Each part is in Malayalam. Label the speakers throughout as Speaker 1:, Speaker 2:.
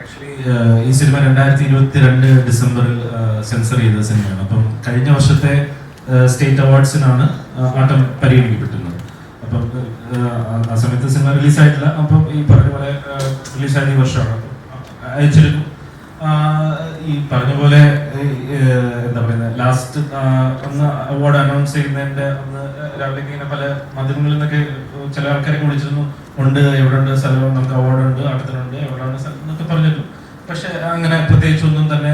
Speaker 1: ആക്ച്വലി ഈ സിനിമ രണ്ടായിരത്തി ഇരുപത്തി രണ്ട് ഡിസംബറിൽ സെൻസർ ചെയ്ത സിനിമയാണ് അപ്പം കഴിഞ്ഞ വർഷത്തെ സ്റ്റേറ്റ് അവാർഡ്സിനാണ് ആട്ടം പരിഗണിക്കപ്പെട്ടിരുന്നത്. അപ്പം ആ സമയത്ത് സിനിമ റിലീസായിട്ടില്ല അപ്പം ഈ പറഞ്ഞ പോലെ റിലീസായ ഈ വർഷമാണ്. അയച്ചിരുന്നു. ഈ പറഞ്ഞ പോലെ എന്താ പറയുന്നത് ലാസ്റ്റ് അന്ന് അവാർഡ് അനൗൺസ് ചെയ്യുന്നതിന്റെ അന്ന് രാവിലെ ഇങ്ങനെ പല മാധ്യമങ്ങളിൽ നിന്നൊക്കെ ചില ആൾക്കാരെ വിളിച്ചിരുന്നു. ഉണ്ട് എവിടെ ഉണ്ട് സ്ഥലം? നമുക്ക് അവാർഡ് ഉണ്ട് അടുത്തുണ്ട് എവിടെയാണ് സ്ഥലം എന്നൊക്കെ പറഞ്ഞിരുന്നു. പക്ഷെ അങ്ങനെ പ്രത്യേകിച്ചൊന്നും തന്നെ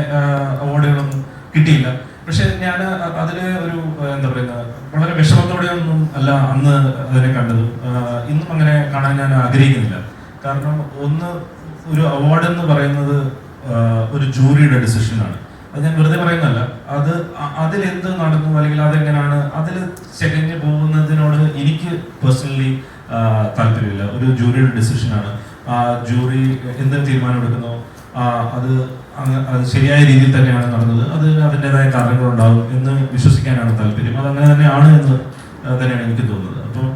Speaker 1: അവാർഡുകളൊന്നും കിട്ടിയില്ല. പക്ഷെ ഞാൻ അതിൽ ഒരു എന്താ പറയുക വളരെ വിഷമത്തോടെ ഒന്നും അല്ല അന്ന് അതിനെ കണ്ടത്. ഇന്നും അങ്ങനെ കാണാൻ ഞാൻ ആഗ്രഹിക്കുന്നില്ല. കാരണം ഒന്ന് ഒരു അവാർഡ് എന്ന് പറയുന്നത് ഒരു ജൂറിയുടെ ഡിസിഷനാണ്. അത് ഞാൻ വെറുതെ പറയുന്നതല്ല. അത് അതിലെന്ത് നടന്നു അല്ലെങ്കിൽ അതെങ്ങനെയാണ് അതിൽ ചെകഞ്ഞ് പോകുന്നതിനോട് എനിക്ക് പേഴ്സണലി താല്പര്യമില്ല. ഒരു ജൂറിയുടെ ഡിസിഷനാണ്. ആ ജൂറി എന്ത് തീരുമാനം എടുക്കുന്നു? അത് അത് ശരിയായ രീതിയിൽ തന്നെയാണ് നടന്നത്. അത് അതിന്റെതായ കാരണങ്ങളുണ്ടാവും എന്ന് വിശ്വസിക്കാനാണ് താല്പര്യം. അത് അങ്ങനെ തന്നെയാണ് എന്ന് തന്നെയാണ് എനിക്ക് തോന്നുന്നത്. അപ്പോൾ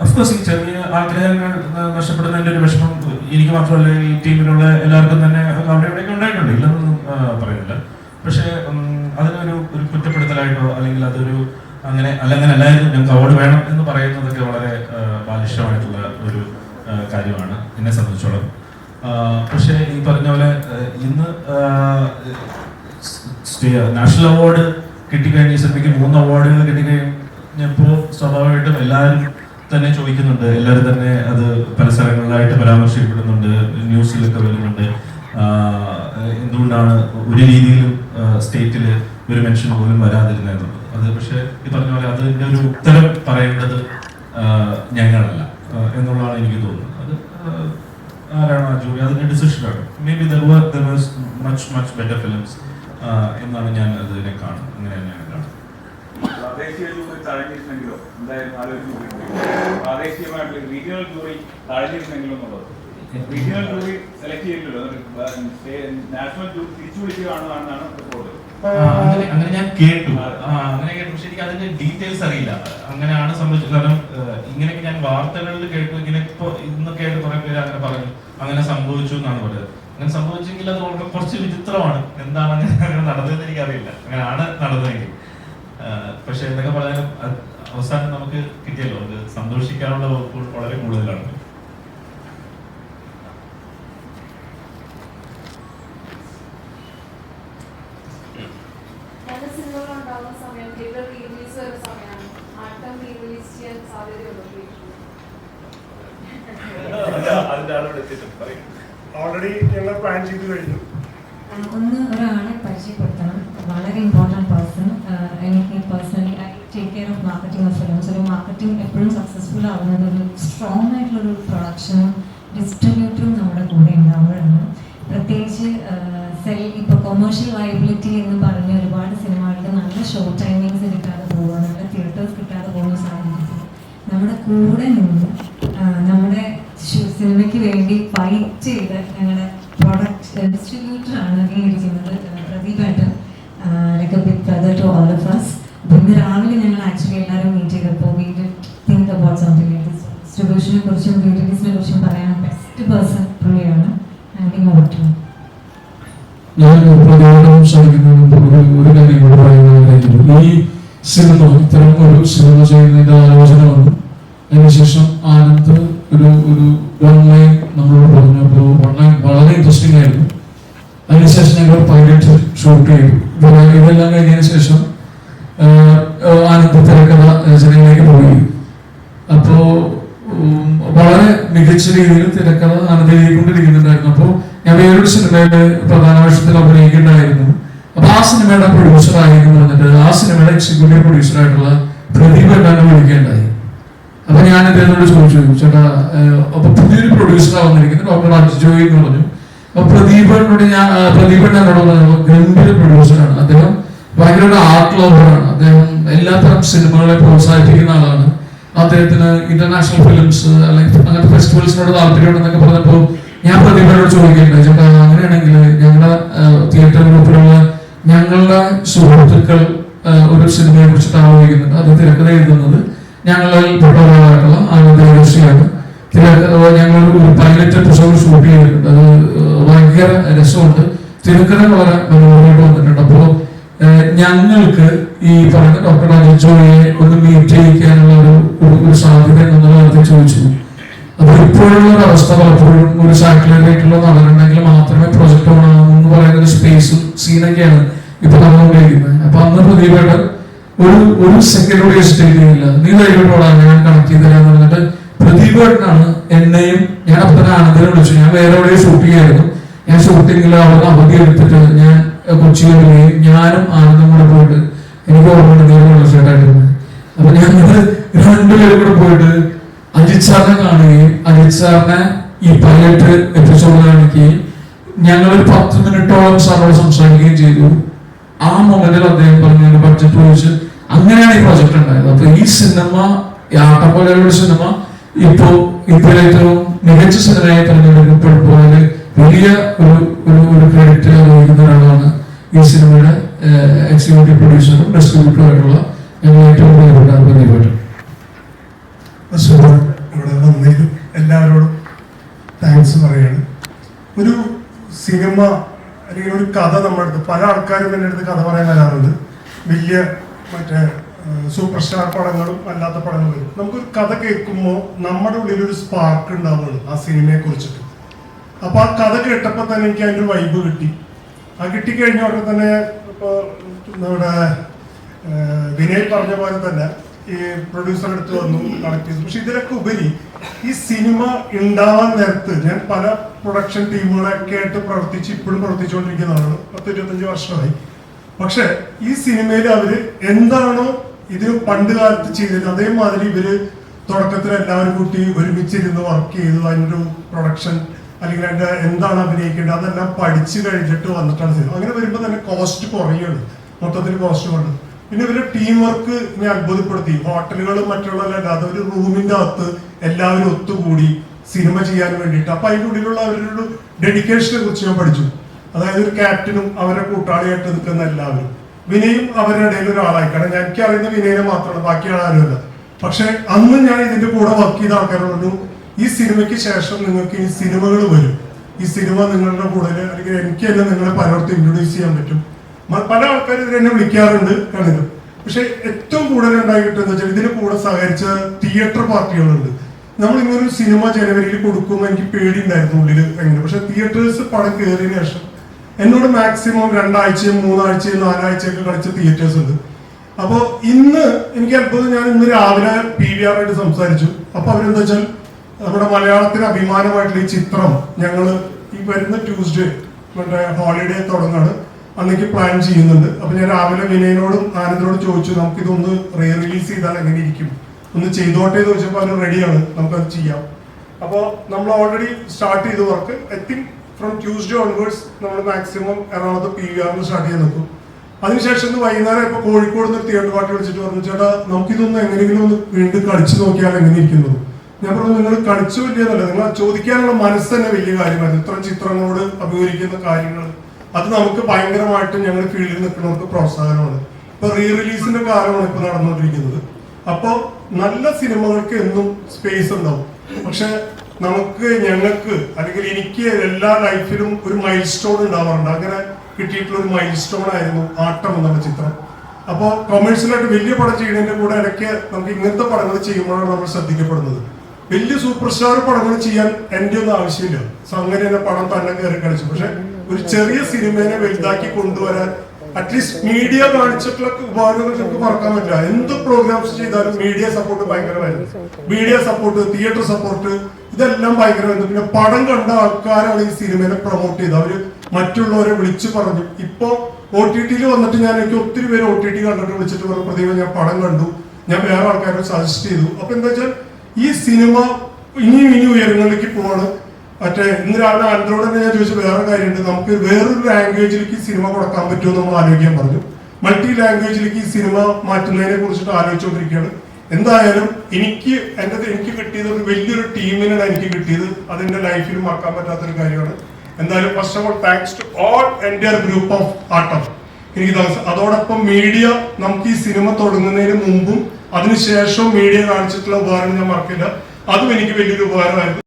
Speaker 1: അഫ്കോഴ്സ് ഈ ചെറിയ ആഗ്രഹങ്ങൾ നഷ്ടപ്പെടുന്നതിന്റെ ഒരു വിഷമം എനിക്ക് മാത്രമല്ല ഈ ടീമിലുള്ള എല്ലാവർക്കും തന്നെ അവിടെ ഇവിടെയൊക്കെ ഉണ്ടായിട്ടുണ്ട്. ഇല്ലെന്നൊന്നും പറയുന്നില്ല. പക്ഷേ അതിനൊരു ഒരു കുറ്റപ്പെടുത്തലായിട്ടോ അല്ലെങ്കിൽ അതൊരു അങ്ങനെ അല്ല അങ്ങനെ അല്ലായിരുന്നു ഞങ്ങൾക്ക് അവാർഡ് വേണം എന്ന് പറയുന്നതൊക്കെ വളരെ ആ, ബാലിഷ്യമായിട്ടുള്ള ഒരു കാര്യമാണ് എന്നെ സംബന്ധിച്ചോളം. പക്ഷേ ഈ പറഞ്ഞ പോലെ ഇന്ന് നാഷണൽ അവാർഡ് കിട്ടിക്കഴിഞ്ഞ സിനിമയ്ക്ക് മൂന്ന് അവാർഡുകൾ കിട്ടിക്കഴിഞ്ഞപ്പോൾ സ്വാഭാവികമായിട്ടും എല്ലാവരും തന്നെ ചോദിക്കുന്നുണ്ട്. എല്ലാവരും തന്നെ അത് പല സ്ഥലങ്ങളിലായിട്ട് പരാമർശിക്കപ്പെടുന്നുണ്ട്. ന്യൂസിലൊക്കെ വരുന്നുണ്ട്. എന്തുകൊണ്ടാണ് ഒരു രീതിയിലും സ്റ്റേറ്റിൽ ഒരു മെൻഷൻ പോലും വരാതിരുന്നത് അത് പക്ഷേ ഈ പറഞ്ഞ പോലെ അതിന്റെ ഒരു ഉത്തരം പറയേണ്ടത് ഞങ്ങളല്ല എന്നുള്ളതാണ് എനിക്ക് തോന്നുന്നത്. അത് ആരാണോ ആ ജോലി? അതിന്റെ ഡിസിഷനാണ്. Maybe there much much better films എന്നാണ് ഞാൻ അതിനെ കാണുന്നത്. അങ്ങനെ തന്നെയാണ് കാണുന്നത്.
Speaker 2: പ്രാദേശിക ജൂറി തഴഞ്ഞിരുന്നെങ്കിലോ? എന്തായാലും ആലോചിച്ച് പ്രാദേശികമായിട്ടുള്ള റീജിയണൽ ജൂറി തഴഞ്ഞിരുന്നെങ്കിലോ എന്നുള്ളത് റീജിയണൽ ജൂറി സെലക്ട് ചെയ്തില്ലല്ലോ നാഷണൽ ജൂറി തിരിച്ചു വിളിക്കുകയാണെന്നാണ് റിപ്പോർട്ട്
Speaker 1: അങ്ങനെ അങ്ങനെ ഞാൻ കേട്ടു. അങ്ങനെ കേട്ടു. പക്ഷെ എനിക്ക് അതിന്റെ ഡീറ്റെയിൽസ് അറിയില്ല. അങ്ങനെയാണ് സംഭവിച്ചത് കാരണം ഇങ്ങനെയൊക്കെ ഞാൻ വാർത്തകളിൽ കേട്ടു. ഇങ്ങനെ ഇപ്പൊ ഇന്നൊക്കെ ആയിട്ട് കുറെ പേര് അങ്ങനെ പറഞ്ഞു. അങ്ങനെ സംഭവിച്ചു എന്നാണ് പറഞ്ഞത്. അങ്ങനെ സംഭവിച്ചെങ്കിൽ അത് കുറച്ച് വിചിത്രമാണ്. എന്താണ് അങ്ങനെ നടന്നതെന്ന് എനിക്കറിയില്ല. അങ്ങനെയാണ് നടന്നതെങ്കിൽ. പക്ഷെ എന്തൊക്കെ പറഞ്ഞാലും അവസാനം നമുക്ക് കിട്ടിയല്ലോ. അത് സന്തോഷിക്കാനുള്ള വകുപ്പ് വളരെ കൂടുതലാണ്.
Speaker 3: ഓൾറെഡി ഞങ്ങൾ പ്ലാൻ ചെയ്ത് കഴിഞ്ഞു.
Speaker 4: ഒന്ന് ഒരാളെ പരിചയപ്പെടുത്തണം. വളരെ ഇമ്പോർട്ടന്റ് പേഴ്സൺ എനിക്ക് personally I take care of marketing of films ഒരു മാർക്കറ്റിംഗ് എപ്പോഴും സക്സസ്ഫുൾ ആവുന്നത് ഒരു സ്ട്രോങ് ആയിട്ടുള്ളൊരു പ്രൊഡക്ഷനും ഡിസ്ട്രിബ്യൂട്ടറും നമ്മുടെ കൂടെ ഉണ്ടാവുകയാണ്. പ്രത്യേകിച്ച് സെൽ ഇപ്പോൾ കൊമേഴ്ഷ്യൽ വയബിലിറ്റി എന്ന് പറഞ്ഞ ഒരുപാട് സിനിമകൾക്ക് നല്ല ഷോ ടൈമിങ്സ് കിട്ടാതെ പോവുക നല്ല തിയേറ്റേഴ്സ് കിട്ടാതെ പോകുന്ന സാഹചര്യത്തിൽ നമ്മുടെ കൂടെ നിന്ന് നമ്മുടെ സിനിമയ്ക്ക് വേണ്ടി ഫൈറ്റ് ചെയ്ത് ഞങ്ങളുടെ പ്രൊഡക്റ്റ് ഡിസ്ട്രിബ്യൂട്ടർ ആണ് ഈ ഇരിക്കുന്നത് ആ, പ്രദീപ് ഏട്ടൻ like big brother to all of us. അപ്പോൾ ഇന്ന് രാവിലെ ഞങ്ങൾ ആക്ച്വലി എല്ലാവരും മീറ്റ് ചെയ്തപ്പോൾ വി തിങ്ക് അബൌട്ട് സംതിങ് ഡിസ്ട്രിബ്യൂഷനെ കുറിച്ചും ബ്യൂട്ടിഫിസിനെ കുറിച്ചും പറയാൻ ബെസ്റ്റ് പേഴ്സൺ പുള്ളിയാണ്.
Speaker 5: ഞാൻ പ്രതികരണം ശ്രമിക്കുന്നതിന് ഒരു കാര്യം കൂടെ പറയുന്നതായിരുന്നു ഈ സിനിമ ഇത്തരം ഒരു സിനിമ ചെയ്യുന്നതിന്റെ ആലോചന വന്നു അതിനുശേഷം ആനന്ദ് ഒരു ഒരു ഓൺലൈൻ നമ്മളോട് പറഞ്ഞു അപ്പോൾ വൺ ലൈൻ വളരെ ഇൻട്രസ്റ്റിംഗ് ആയിരുന്നു. അതിനുശേഷം ഞങ്ങൾ പൈലറ്റ് ഷൂട്ട് ചെയ്തു. ഇതെല്ലാം കഴിഞ്ഞതിന് ശേഷം ആനന്ദ് തിരക്കഥ രചനയിലേക്ക് പോയി അപ്പോ വളരെ മികച്ച രീതിയിൽ തിരക്കഥ നടത്തിക്കൊണ്ടിരിക്കുന്നുണ്ടായിരുന്നു അപ്പോൾ ഞാൻ വേറൊരു സിനിമയുടെ പ്രധാന വേഷത്തിൽ അഭിനയിക്കുന്നുണ്ടായിരുന്നു. അപ്പൊ ആ സിനിമയുടെ പ്രൊഡ്യൂസർ ആയിരുന്നു വന്നിട്ട് ആ സിനിമയുടെ എക്സിക്യൂട്ടീവ് പ്രൊഡ്യൂസർ ആയിട്ടുള്ള പ്രദീപ് എന്നാണ് വിളിക്കേണ്ടായി അപ്പൊ ഞാൻ അദ്ദേഹത്തോട് ചോദിച്ചു ചേട്ടാ അപ്പൊ പുതിയൊരു പ്രൊഡ്യൂസറാ വന്നിരിക്കുന്നത് ഡോക്ടർ അർജ് ജോയി എന്ന് പറഞ്ഞു. അപ്പൊ പ്രദീപനോട് ഞാൻ പ്രദീപൻ എന്നോട് പറഞ്ഞു ഗംഭീര പ്രൊഡ്യൂസറാണ് അദ്ദേഹം ഭയങ്കര ഒരു ആർട്ട് ലവറാണ് അദ്ദേഹം എല്ലാത്തരം സിനിമകളെ പ്രോത്സാഹിപ്പിക്കുന്ന ആളാണ്. അദ്ദേഹത്തിന് ഇന്റർനാഷണൽ ഫിലിംസ് അല്ലെങ്കിൽ അങ്ങനത്തെ ഫെസ്റ്റിവൽസിനോട് താല്പര്യമുണ്ടെന്നൊക്കെ പറഞ്ഞപ്പോൾ ഞാൻ പ്രതിഭയോട് ചോദിക്കുന്നത് ചേട്ടാ അങ്ങനെയാണെങ്കിൽ ഞങ്ങളുടെ തിയേറ്റർ ഗ്രൂപ്പിലുള്ള ഞങ്ങളുടെ സുഹൃത്തുക്കൾ ഒരു സിനിമയെ കുറിച്ചിട്ട് ആലോചിക്കുന്നുണ്ട്. അത് തിരക്കഥ എഴുതുന്നത് ഞങ്ങളിൽ പെട്ട ഒരാളായിട്ടുള്ള ആനന്ദ തിരക്കഥ ഞങ്ങൾ പൈലറ്റ് എപ്പിസോഡ് ഷൂട്ട് ചെയ്തിട്ടുണ്ട്. അത് ഭയങ്കര രസമുണ്ട്. തിരക്കഥ വളരെ മനോഹരമായിട്ട് വന്നിട്ടുണ്ട്. അപ്പോൾ ഞങ്ങൾക്ക് ഈ പറഞ്ഞ ഡോക്ടർ അജിജോയെ ഒന്ന് മീറ്റ് ചെയ്യിക്കാനുള്ള ഒരു ഒരു- സാധ്യത എന്നുള്ള കാര്യത്തിൽ ചോദിച്ചു. അപ്പൊ ഇപ്പോഴുള്ള ഒരു അവസ്ഥ പലപ്പോഴും ഒരു സാറ്റലൈറ്റ് ആയിട്ടുള്ള നടനുണ്ടെങ്കിൽ മാത്രമേ പ്രൊജക്ട് എന്ന് പറയുന്ന ഒരു സ്പേസും സീനൊക്കെയാണ് ഇപ്പൊ നടന്നുകൊണ്ടിരിക്കുന്നത്. അപ്പൊ അന്ന് പ്രദീപേട്ടൻ ഒരു ഒരു സെക്കൻഡ് കൂടി ചെയ്യില്ല നീ ധൈര്യത്തോടാ ഞാൻ കണക്ട് ചെയ്ത് തരാന്ന് പറഞ്ഞിട്ട് പ്രദീപേട്ടനാണ് എന്നെയും ഞാൻ അപ്പൊ തന്നെ ആനന്ദനെ വിളിച്ചു. ഞാൻ വേറെ എവിടെയും ഷൂട്ടിംഗ് ആയിരുന്നു. ഞാൻ ഷൂട്ടിങ്ങിൽ അവിടെ അവധി എടുത്തിട്ട് ഞാൻ വരികയും ഞാനും ആനന്ദം കൂടെ പോയിട്ട് എനിക്ക് ഓർമ്മയുണ്ട് വെള്ള ഷർട്ടായിട്ടിരുന്നത് അപ്പൊ ഞങ്ങൾ രണ്ടുപേരും കൂടെ പോയിട്ട് അജിത് സാറിനെ കാണുകയും അജിത് സാറിനെ ഈ പൈലറ്റ് എപ്പിസോഡ് കാണിക്കുകയും ഞങ്ങൾ ഒരു പത്ത് മിനിറ്റോളം സാറോട് സംസാരിക്കുകയും ചെയ്തു. ആ മൊമെന്റിൽ അദ്ദേഹം പറഞ്ഞു ബഡ്ജറ്റ് ചോദിച്ച് അങ്ങനെയാണ് ഈ പ്രോജക്റ്റ് ഉണ്ടായത്. അപ്പൊ ഈ സിനിമ ഈ ആട്ടം പോലെയുള്ള ഒരു സിനിമ ഇപ്പോ ഇപ്പോഴേറ്റവും മികച്ച സിനിമയായി തെരഞ്ഞെടുക്കപ്പെടുമ്പോൾ വലിയ ഒരു ഒരു ക്രെഡിറ്റ് വഹിക്കുന്ന ഒരാളാണ് ഈ സിനിമയുടെ എക്സിക്യൂട്ടീവ് പ്രൊഡ്യൂസറും ഡിസ്ട്രിബ്യൂട്ടറും ആയിട്ടുള്ള ഞങ്ങൾ ഏറ്റവും പ്രിയപ്പെട്ട ബന്ധപ്പെട്ടു
Speaker 3: ഇവിടെ വന്നതിലും എല്ലാവരോടും താങ്ക്സ് പറയാണ്. ഒരു സിനിമ അല്ലെങ്കിൽ ഒരു കഥ നമ്മുടെ പല ആൾക്കാരും എന്റെ അടുത്ത് കഥ പറയാൻ വരാറുണ്ട്. വലിയ മറ്റേ സൂപ്പർ സ്റ്റാർ പടങ്ങളും അല്ലാത്ത പടങ്ങളും നമുക്കൊരു കഥ കേൾക്കുമ്പോൾ നമ്മുടെ ഉള്ളിൽ ഒരു സ്പാർക്ക് ഉണ്ടാവുന്നുള്ളൂ ആ സിനിമയെ കുറിച്ചിട്ട് അപ്പൊ ആ കഥ കേട്ടപ്പോ തന്നെ എനിക്ക് അതിന്റെ വൈബ് കിട്ടി. ആ കിട്ടിക്കഴിഞ്ഞ ഉടനെ തന്നെ ഇപ്പോ നമ്മുടെ വിനയ് പറഞ്ഞ പോലെ തന്നെ ഈ പ്രൊഡ്യൂസർ അടുത്ത് വന്നു കണക്ട് ചെയ്തു. പക്ഷെ ഇതിലൊക്കെ ഉപരി ഈ സിനിമ ഉണ്ടാവാൻ നേരത്ത് ഞാൻ പല പ്രൊഡക്ഷൻ ടീമുകളൊക്കെ ആയിട്ട് പ്രവർത്തിച്ച് ഇപ്പോഴും പ്രവർത്തിച്ചുകൊണ്ടിരിക്കുന്നതാണ്. പത്ത് ഇരുപത്തഞ്ച് വർഷമായി. പക്ഷെ ഈ സിനിമയിൽ അവർ എന്താണോ ഇതിന് പണ്ട് കാലത്ത് ചെയ്തത് അതേമാതിരി ഇവർ തുടക്കത്തിൽ എല്ലാവരും കൂട്ടി ഒരുമിച്ചിരുന്ന് വർക്ക് ചെയ്തു ഒരു പ്രൊഡക്ഷൻ അല്ലെങ്കിൽ അതിന്റെ എന്താണ് അഭിനയിക്കേണ്ടത്? അതെല്ലാം പഠിച്ചു കഴിഞ്ഞിട്ട് വന്നിട്ടാണ് ചെയ്യുന്നത് അങ്ങനെ വരുമ്പോൾ തന്നെ കോസ്റ്റ് കുറയുകയാണ്. മൊത്തത്തിൽ കോസ്റ്റ് കൊണ്ട് പിന്നെ ഇവരുടെ ടീം വർക്ക് ഇനി അത്ഭുതപ്പെടുത്തി. ഹോട്ടലുകളും മറ്റുള്ളതല്ലാതെ ഒരു റൂമിന്റെ അകത്ത് എല്ലാവരും ഒത്തുകൂടി സിനിമ ചെയ്യാൻ വേണ്ടിയിട്ട്. അപ്പൊ അതിന്റെ ഉള്ളിലുള്ള അവരുടെ ഡെഡിക്കേഷനെ കുറിച്ച് ഞാൻ പഠിച്ചു. അതായത് ഒരു ക്യാപ്റ്റനും അവരെ കൂട്ടാളിയായിട്ട് നിൽക്കുന്ന എല്ലാവരും. വിനയും അവരുടെ ഇടയിൽ ഒരാളായി കാരണം ഞാൻ എനിക്ക് അറിയുന്ന വിനയനെ മാത്രമാണ്. ബാക്കി ആരുമല്ല പക്ഷെ അന്ന് ഞാൻ ഇതിന്റെ കൂടെ വർക്ക് ചെയ്ത ആൾക്കാരോട് പറഞ്ഞു ഈ സിനിമയ്ക്ക് ശേഷം നിങ്ങൾക്ക് ഈ സിനിമകൾ വരും. ഈ സിനിമ നിങ്ങളുടെ കൂടെ അല്ലെങ്കിൽ എനിക്ക് തന്നെ നിങ്ങളെ പലർത്ത് ഇൻട്രൊഡ്യൂസ് ചെയ്യാൻ പറ്റും. പല ആൾക്കാർ ഇതിനെ എന്നെ വിളിക്കാറുണ്ട് കണിത് പക്ഷെ ഏറ്റവും കൂടുതൽ ഉണ്ടായിട്ടെന്ന് വെച്ചാൽ ഇതിന് കൂടെ സഹകരിച്ച തിയേറ്റർ പാർട്ടികളുണ്ട്. നമ്മൾ ഇങ്ങനൊരു സിനിമ ജനുവരിയിൽ കൊടുക്കുമ്പോൾ എനിക്ക് പേടി ഉണ്ടായിരുന്നു ഉള്ളിൽ എങ്ങനെ. പക്ഷെ തിയേറ്റേഴ്സ് പടം കയറിയതിന് ശേഷം എന്നോട് മാക്സിമം രണ്ടാഴ്ചയും മൂന്നാഴ്ചയും നാലാഴ്ചയൊക്കെ കളിച്ച തിയേറ്റേഴ്സ് ഉണ്ട്. അപ്പോൾ ഇന്ന് എനിക്ക് അത്ഭുതം ഞാൻ ഇന്ന് രാവിലെ പി വി ആറായിട്ട് സംസാരിച്ചു. അപ്പൊ അവരെന്താ വെച്ചാൽ നമ്മുടെ മലയാളത്തിന് അഭിമാനമായിട്ടുള്ള ഈ ചിത്രം ഞങ്ങൾ ഈ വരുന്ന ട്യൂസ്ഡേ നമ്മുടെ ഹോളിഡേ തുടങ്ങാണ്. അന്നേക്ക് പ്ലാൻ ചെയ്യുന്നുണ്ട്. അപ്പൊ ഞാൻ രാവിലെ വിനയനോടും ആനന്ദിനോടും ചോദിച്ചു നമുക്ക് ഇതൊന്ന് റീ റിലീസ് ചെയ്താൽ എങ്ങനെ ഇരിക്കും? ഒന്ന് ചെയ്തോട്ടെ എന്ന് ചോദിച്ചപ്പോൾ അവർ റെഡിയാണ് നമുക്കത് ചെയ്യാം. അപ്പോൾ നമ്മൾ ഓൾറെഡി സ്റ്റാർട്ട് ചെയ്ത് work I think from Tuesday onwards നമ്മൾ മാക്സിമം എറണാകുളത്ത് പി വി ആറിന് സ്റ്റാർട്ട് ചെയ്യാൻ നോക്കും അതിനുശേഷം ഇന്ന് വൈകുന്നേരം ഇപ്പൊ കോഴിക്കോട് നിന്ന് തിയേറ്റർ പാർട്ടി വിളിച്ചിട്ട് പറഞ്ഞു ചേട്ടാ നമുക്കിതൊന്ന് എങ്ങനെയെങ്കിലും ഒന്ന് വീണ്ടും കളിച്ചു നോക്കിയാൽ എങ്ങനെ ഇരിക്കുന്നു? ഞാൻ പറഞ്ഞു നിങ്ങൾ കളിച്ചു വലിയതല്ല നിങ്ങൾ ചോദിക്കാനുള്ള മനസ്സ് തന്നെ വലിയ കാര്യമായിരുന്നു. ഇത്തരം ചിത്രങ്ങളോട് അഭിമുഖീകരിക്കുന്ന കാര്യങ്ങൾ അത് നമുക്ക് ഭയങ്കരമായിട്ട് ഞങ്ങൾ ഫീൽഡിൽ നിൽക്കുന്നവർക്ക് പ്രോത്സാഹനമാണ്. ഇപ്പൊ റീ റിലീസിന്റെ കാലമാണ് ഇപ്പൊ നടന്നുകൊണ്ടിരിക്കുന്നത്. അപ്പോ നല്ല സിനിമകൾക്ക് എന്നും സ്പേസ് ഉണ്ടാവും. പക്ഷെ നമുക്ക് ഞങ്ങൾക്ക് അല്ലെങ്കിൽ എനിക്ക് എല്ലാ ലൈഫിലും ഒരു മൈൽ സ്റ്റോൺ ഉണ്ടാവാറുണ്ട്. അങ്ങനെ കിട്ടിയിട്ടുള്ള ഒരു മൈൽ സ്റ്റോൺ ആയിരുന്നു ആട്ടം എന്നുള്ള ചിത്രം. അപ്പോൾ കൊമേഴ്സ്യലായിട്ട് വലിയ പടം ചെയ്യുന്നതിന്റെ കൂടെ ഇടയ്ക്ക് നമുക്ക് ഇങ്ങനത്തെ പടങ്ങൾ ചെയ്യുമ്പോഴാണ് നമ്മൾ ശ്രദ്ധിക്കപ്പെടുന്നത്. വലിയ സൂപ്പർ സ്റ്റാർ പടങ്ങൾ ചെയ്യാൻ എന്റെ ഒന്നും ആവശ്യമില്ല. സോ അങ്ങനെ തന്നെ പടം തന്നെ കയറി കളിച്ചു പക്ഷെ ഒരു ചെറിയ സിനിമേനെ വലുതാക്കി കൊണ്ടുവരാൻ അറ്റ്ലീസ്റ്റ് മീഡിയ കാണിച്ചിട്ടുള്ള ഉപകരണങ്ങൾ നമുക്ക് മറക്കാൻ പറ്റില്ല. എന്ത് പ്രോഗ്രാംസ് ചെയ്താലും മീഡിയ സപ്പോർട്ട് ഭയങ്കരമായിരുന്നു. മീഡിയ സപ്പോർട്ട് തിയേറ്റർ സപ്പോർട്ട് ഇതെല്ലാം ഭയങ്കരമായിരുന്നു. പിന്നെ പടം കണ്ട ആൾക്കാരാണ് ഈ സിനിമയെ പ്രൊമോട്ട് ചെയ്തത്. അവർ മറ്റുള്ളവരെ വിളിച്ചു പറഞ്ഞു. ഇപ്പോ ഒ ടി ടിയിൽ വന്നിട്ട് ഞാൻ എനിക്ക് ഒത്തിരി പേര് ഒ ടി ടി കണ്ടിട്ട് വിളിച്ചിട്ട് പറഞ്ഞു പ്രതിഭ ഞാൻ പടം കണ്ടു. ഞാൻ വേറെ ആൾക്കാരെ സജസ്റ്റ് ചെയ്തു. അപ്പൊ എന്താ വെച്ചാൽ ഈ സിനിമ ഇനിയും ഇനി ഉയരങ്ങളിലേക്ക് പോവാണ്. മറ്റേ ഇന്ന് രാവിലെ ആൻഡ്രോയിഡ് തന്നെ ഞാൻ ചോദിച്ച വേറെ കാര്യമുണ്ട്. നമുക്ക് വേറൊരു ലാംഗ്വേജിലേക്ക് സിനിമ കൊടുക്കാൻ പറ്റുമോ നമ്മൾ ആലോചിക്കാൻ പറഞ്ഞു. മൾട്ടി ലാംഗ്വേജിലേക്ക് ഈ സിനിമ മാറ്റുന്നതിനെ കുറിച്ചിട്ട് ആലോചിച്ചുകൊണ്ടിരിക്കുകയാണ്. എന്തായാലും എനിക്ക് എന്റെ എനിക്ക് കിട്ടിയത് ഒരു വലിയൊരു ടീമിനാണ് എനിക്ക് കിട്ടിയത്. അതെന്റെ ലൈഫിൽ മറക്കാൻ പറ്റാത്തൊരു കാര്യമാണ്. എന്തായാലും first of all thanks to all എന്റെ ഗ്രൂപ്പ് ഓഫ് ആട്ടം എനിക്ക് അതോടൊപ്പം മീഡിയ നമുക്ക് ഈ സിനിമ തുടങ്ങുന്നതിന് മുമ്പും അതിനുശേഷവും മീഡിയ കാണിച്ചിട്ടുള്ള ഉപകാരം ഞാൻ മറക്കില്ല. അതും എനിക്ക് വലിയൊരു ഉപകാരമായിരുന്നു.